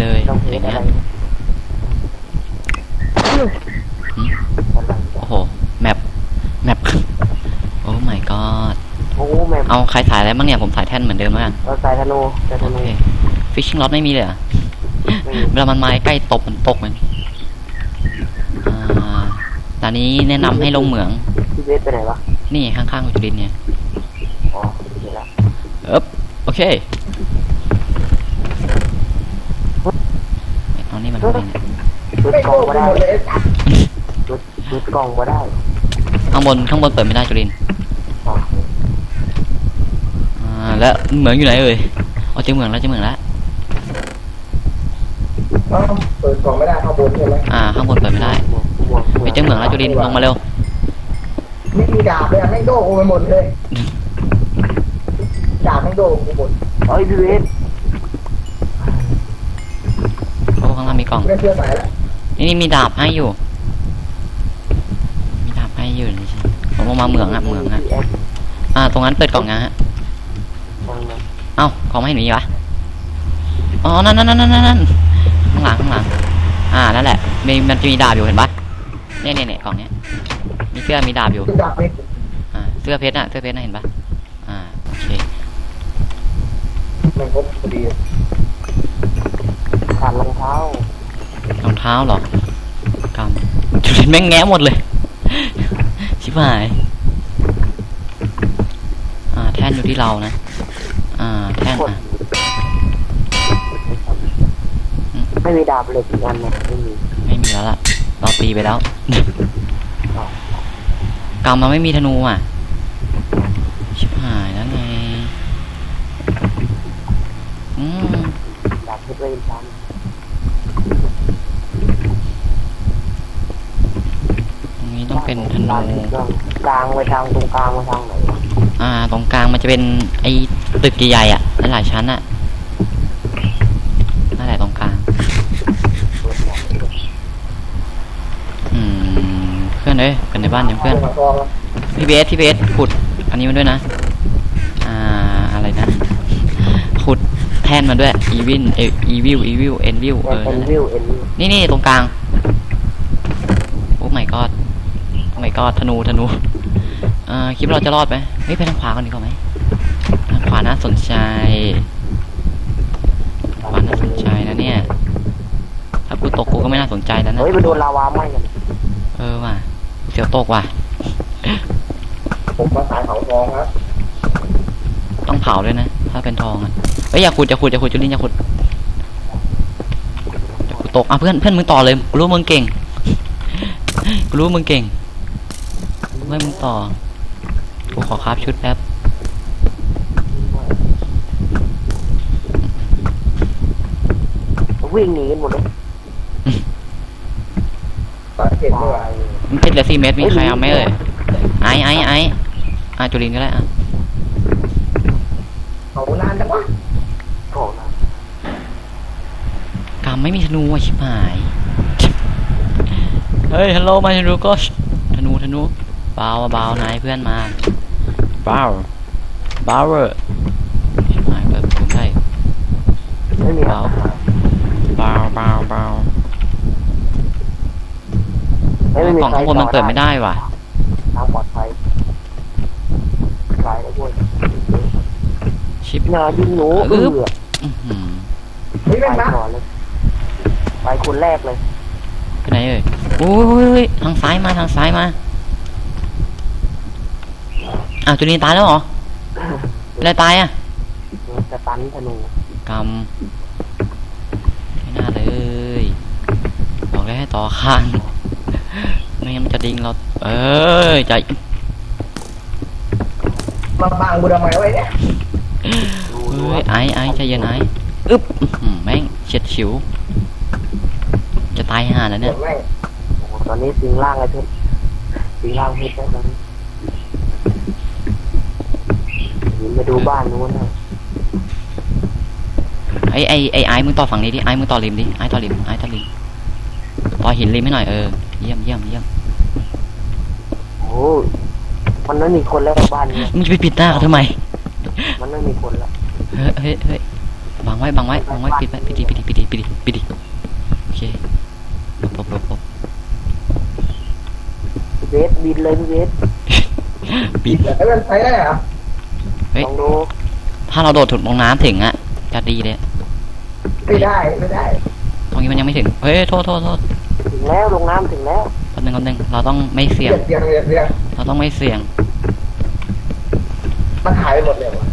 เลยต้องเพอชย่ารงอะเงี้ไรยโอ้โห แมป แมป โอ้ my god โอ้แม่เอาใครถ่ายอะไรบ้างเนี่ย ผมถ่ายแท่นเหมือนเดิมแล้วกัน เราใส่ธนูใส่ธโอนูเค ฟิชชิ่งล็อตไม่มีเลยเหรอะ ไม่มีเวลามันมาใกล้ตกมันตกมันอ่าตอนนี้แนะนำให้ลงเหมือง พี่เบสไปไหนวะนี่ข้างๆคุณจุลินเนี่ย อ๋อเห็นแล้วเอ๊บโอเค เอา นี่มันทำไมเนี่ยชุดไม่กล่โกองงก็ไปได้หมดเลยไอ้สัตว์ชุดชุดกล่องก็ได้ ข้างบนข้างบนเปิดไม่ได้จุลินอ๋ออ่าแล้วเหมืองอยู่ไหนเอ่ยเอาเจอเหมืองแล้วเจอเหมืองแล้วเอ้าเปิดกล่องไม่ได้ข้างบนใช่ไหมอ่าข้างบนเปิดไม่ได้หมวกหมวกไปเจอเหมืองแล้วจุลินลงมาเร็วไม่มีดาบเลยอะแม่งโดกูไปหมดเลยดาบแม่งโดกูหมดเอ้ยพี่เบส โอ้ข้างมีกล่องได้เชื่อสายแล้วนี่มีดาบให้อยู่ มีดาบให้อยู่นี่สิผมลงมาเหมืองอะเหมืองอะอ่า ตรงนั้นเปิดกล่องนะฮะเอ้าของไม่เห็นมีวะอ๋อนั่นนั่นนั่นนั่นนั่นข้างหลังข้างหลัง อ่า นั่นแหละมีมันจะมีดาบอยู่เห็นปะเนี่ยเนี่ยเนี่ยกล่องเนี้ย มีเสื้อมีดาบอยู่อดาบเป็นอ่า เสื้อเพชรน่ะ เสื้อเพชรน่ะเห็นปะอ่า โอเคม่งครบพอดีรองเท้าร องเท้าเหรอกำจุลินแม่งแง้หมดเลย ชิบหาย อ่า แท่นอยู่ที่เรานะ อ่า แท่นกดอะไม่มีดาบเหล็กอีกอันนะไม่มี ไม่มีแล้วล่ะ เราตีไปแล้วกำมันไม่มีธนูอะ ชิบหายแล้วไง อืมดาบเพชรไว้อีกอันตรงนี้ต้อง เป็นธนูกลางไปทางตรงกลางไปทางไหนวะอ่า ตรงกลางมันจะเป็นไอ้ตึกใหญ่ๆอะหลายๆชั้นอะนั่นแหละตรงกลางเปิดหมดเลยอืม เพื่อนเอ้ยเป็นในบ้านยังเพื่อนทองอะพี่เบสพี่เบสขุด อันนี้มันด้วยนะ อ่า อะไรนะ ขุดแท่นมันด้วย อีวิน เออีวิว อีวิว เอ็นวิว เออเอ็นั่นนแหละวิวเอ็นวิวนี่นี่ตรงกลาง โอ้ my god โอ้ my god ธนูธนูเอ่อคิดว่าเราจะรอดไหมเฮ้ยไปทางขวากันดีกว่าไหมทางขวาน่าสนใจขวาน่าสนใจนะเนี่ย ถ้ากูตกกูก็ไม่น่าสนใจแล้วนะเฮ้ยมันโดนลาวาไหม้กันเออว่ะเสียวตกว่ะผมมาสายเขาทองครับต้องเผาด้วยนะ ถ้าเป็นทองอะเอ้ยอย่าขุดอย่าขุดอย่าขุดจุลินอย่าขุดอย่าขุดตกอะเพื่อนเพื่อนมึงต่อเลยกูรู้มึงเก่งกูรู้มึงเก่ง กูให้มึงต่อกูขอคราฟชุดแป๊บวิ่งหนีกันหมดเลยตัดเข็มด้วยมันเพชรเหลือสี่เม็ดมีใครเอาไหมเอ่ยไอ้ไอ้ไอ้อะจุลินก็ได้อะเขานานจังวะของนะกำไม่มีธนูอะชิบหาย เฮ้ยฮัลโหลมาธนูก็ธนูธนู เบาเบานายเพื่อนมาเบาเบาเวอร์ชิบหายเปิดประตูได้ไม่มีเบาเบาเบาเบาไม่มีกล่องข้างบนมันเปิดไม่ได้ว่ะทางปลอดภัยตายแล้วเว้ยชิปนายิงหนูอึ๊เอืบออื้อหือเฮ้ยไปแม่งนะก่อนเลยไปคนแรกเลยไปไหนเอ่ยโอ้ยทางซ้ายมาทางซ้ายมา อ้าวจุลินตายแล้วเหรออะไรตายอะจะตันธนูกรรมไม่น่าเลย บอกแล้วให้ต่อข้างไม่งั้นมันจะดิ้งเรา เอ้ยใจมาบังกูทำไมไว้เนี่ยดูเฮ้ดูยไอ้ไอ้ใจเย็นไอ้อึ๊บอื้อหือแม่งเฉียดฉิว จะตายห่าแล้วหมเนี่ยดแม่งโอ้โหตอนนี้สิงล่างไอ้เพชรสิงล่างเพชรแล้วตอนนี้ยินไป ดูบ้านนู้นนะไอ้ไอ้ไอ้ไอ้มึงต่อฝั่งนี้ดิไอ้มึงต่อริมดิไอ้ต่อริมไอ้ต่อริมต่อหินริมให้หน่อยเออเยี่ยมเยี่ยมเยี่ยมโอ้ยมันไม่มีคนแล้วบ้านเนี้ยมึงจะไปปิดหน้าเขาทำไม มันไม่มีคนแล้วเฮ้ยเฮ้ยเฮ้ยบังไว้บังไว้บังไว้ปิดไว้ปิดดิปิดดิปิดดิปิดดิปิดดิโอเคหลบหลบหลบหลบพี่เวสบินเลยพี่เวสปิดแล้วมันใช้ได้เหรอ เฮ้ย ลองดูถ้าเราโดดถุดลงน้ำถึงอะจะดีเลยไม่ได้ไม่ได้ ตรงนี้มันยังไม่ถึง เฮ้ย โทษโทษโทษถึงแล้วลงน้ำถึงแล้วแป๊บนึงแป๊บนึงเราต้องไม่เสี่เสียยงงเสียงเสียงเสียงเราต้องไม่เสี่ยง มันหายไปหมดเลยวะ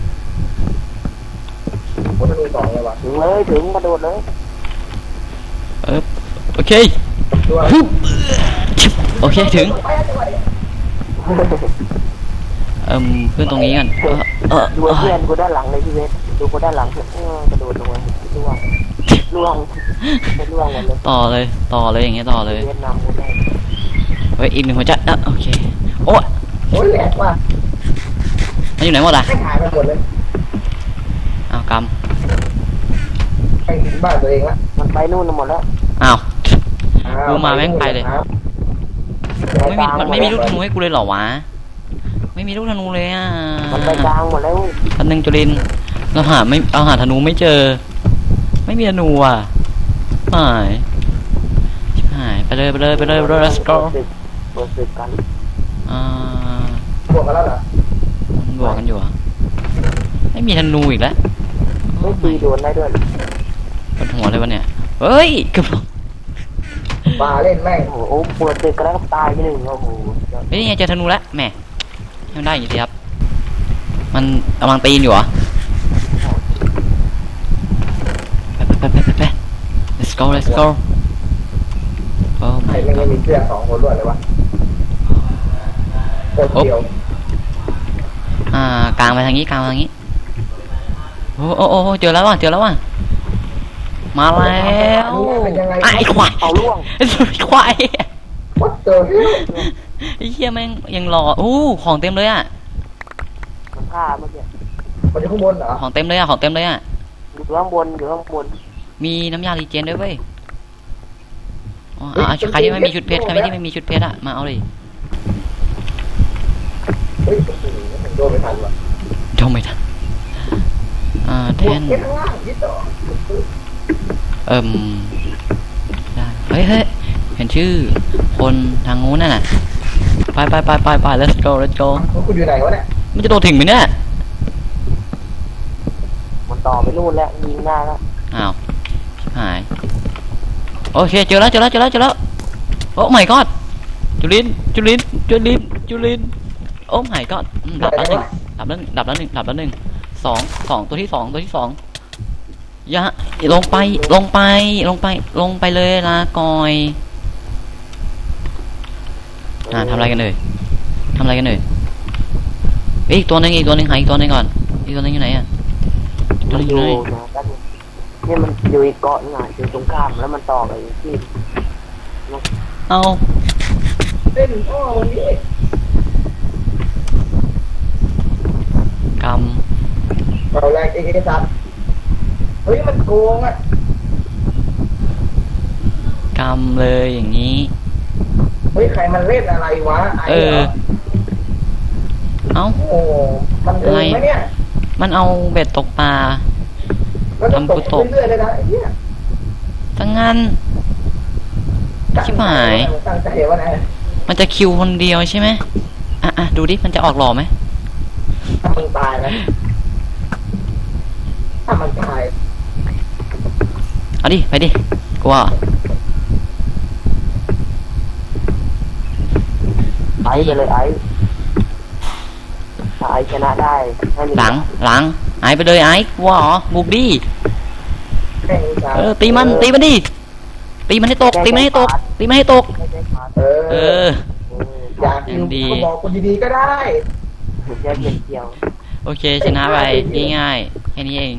โคตรดูสองเลยวะถึงเลยถึงกระโดดเลยเออโอเคตัว ฮึบโอเคถึงไเอิ่มขึ้นตรงนี้กันเออเออดูเออเพื่อนกูด้านหลังเลยพี่เวสดูกูด้านหลังเออกระโดดลงไปล่วงล่วงไม่ล่วงหมดเลยต่อเลย ต่อเลยอย่างเงี้ยต่อเลยเวียดนามกูได้เฮ้ยอีกหนึ่งหัวใจอะโอเคโอ้ยโอ้ยแหลกว่ะมันอยู่ไหนหมดอะไม่หายไปหมดเลยอ้าวกไปถึงบ้านตัวเองละมันไปนู่นหมดแล้วำอ้าวอ้วกูมาแม่งไปเลยครับไม่มีมันไม่มีลูกธนูให้กูเลยเหรอวะ ไม่มีลูกธนูเลยอะมันไปกลางหมดแล้วพันหนึ่งจุลินทร์เราหาไม่เราหาธนูไม่เจอ ไม่มีธนูอะหายชิบหายไปเลยไปเลยไปเลยไปเลย let's go เปิดศึกเปิดศึกกันอ่าบวกกันแล้วเหรอมันบวกกันอยู่อะไม่มีธนูอีกแล้วไม่ตีโดนได้ด้วยปวดหัวเลยวะเนี่ยเฮ้ยเกือบปลาเล่นแม่งโอ้โหเปิดศึกกันแล้วก็ตายไปหนึ่งโอ้โหเฮ้ยนี่ไงเจอธนูแล้วแหม่ ให้มันได้อย่างนี้สิครับ มันกำลังตีนอยู่เหรอไปไปไปไปไป let's go let's go โอ้ใคร my แม่ง god ไม่มีเสื้อสองคนรวดเลยวะโคตรเดียวอ่ากลางไปทางนี้กลางไปทางนี้โอ้โอ้โอ้โอ้เจอแล้วว่ะเจอแล้วว่ะมาแล้วเป็นยังไงอะไอ้ควายเอาล่วงไอ้ควายวัดเจอ ไอ้เหี้ยแม่งยังรอโอ้ของเต็มเลยอะมันฆ่าเมื่อกี้มันอยู่ข้างบนเหรอของเต็มเลยอะของเต็มเลยอะอยู่ข้างบนอยู่ข้างบนมีน้ำยารีเจนด้วยเว้ยอ๋ออะอะใครที่ไม่มีชุดเพชรใครที่ไม่มีชุดเพชรอะมาเอาเลยเฮ้ยโอ้โหผมโดนไม่ทันว่ะโดนไม่ทันอ่าแทบวกนแค่ข้างล่างนิดต่อเอิ่มได้เฮ้ยเฮ้ยเห็นชื่อคนทางงูนน่ะ ไปไปไปไปไป let's go let's go คุณอยู่ไหนวะเนี่ยมันจะโดนถึงไหมเนี่ย มันต่อไปนู่นแล้วยิงได้แล้วอ้าวชิบหาย โอเค เจอแล้วเจอแล้วเจอแล้วเจอแล้ว โอ้ my god จุลิน จุลิน จุลิน จุลิน โอ้ my god อืมดับแล้วหนึ่งดับแล้วหนึ่งดับแล้วหนึ่งดับแล้วหนึ่งสองสองตัวที่สองตัวที่สองอย่าลงไปลงไปลงไปลงไปเลยลากอย อ่าทำอะไรกันเลยทำอะไรกันเลยเอ้ยอีกตัวหนึงอีกตัวหนึงหาอีกตัวหนึงก่อน อีกตัวหนึงอยู่ไหนอะอีกตัวมัหนนึงออยู่ยู่ไหนนะกันเนี่ยมันอยู่อีกเกาะนึงอะอยู่ตรงข้ามแล้วมันต่อไปที่เอาเล่นอ้อวันนี้กเราแรงเองไอ้สัตว์เฮ้ยมันโกงอะำกำเลยอย่างนี้เฮ้ยใครมันเล่นอะไรวะไอ้เอเหรออ เอ้า โอ้มันเดินไหมเนี่ยมันเอาเบ็ดตกปลา แล้วก็ตกทำกูตกเรื่อยๆเลยนะไอ้เนี่ยทั้งงั้นชิบหาย ตั้งใจว่าไงมันจะคิวคนเดียวใช่ไหมอะอะดูดิ มันจะออกหล่อไหมถ้ามึงตายนะถ้ามันตาย เอาดิ ไปดิกลัวเหร อไอ้ไปเลยไอ้ถ้าไอ้ชนะได้ให้มีหลังหลังหายไปเลยไอ้กลัวเหรอบุกดิแม่งตายเออตีมันตีมันดิตีมันให้ตกตีมันให้ตกตีมันให้ตกไม่ใช่ขาดเอเออออยากยังดีก็บอกคนดีๆก็ได้แค่เก็บเกี่ยว โอเคชนะไปง่ายๆแค่นี้เอง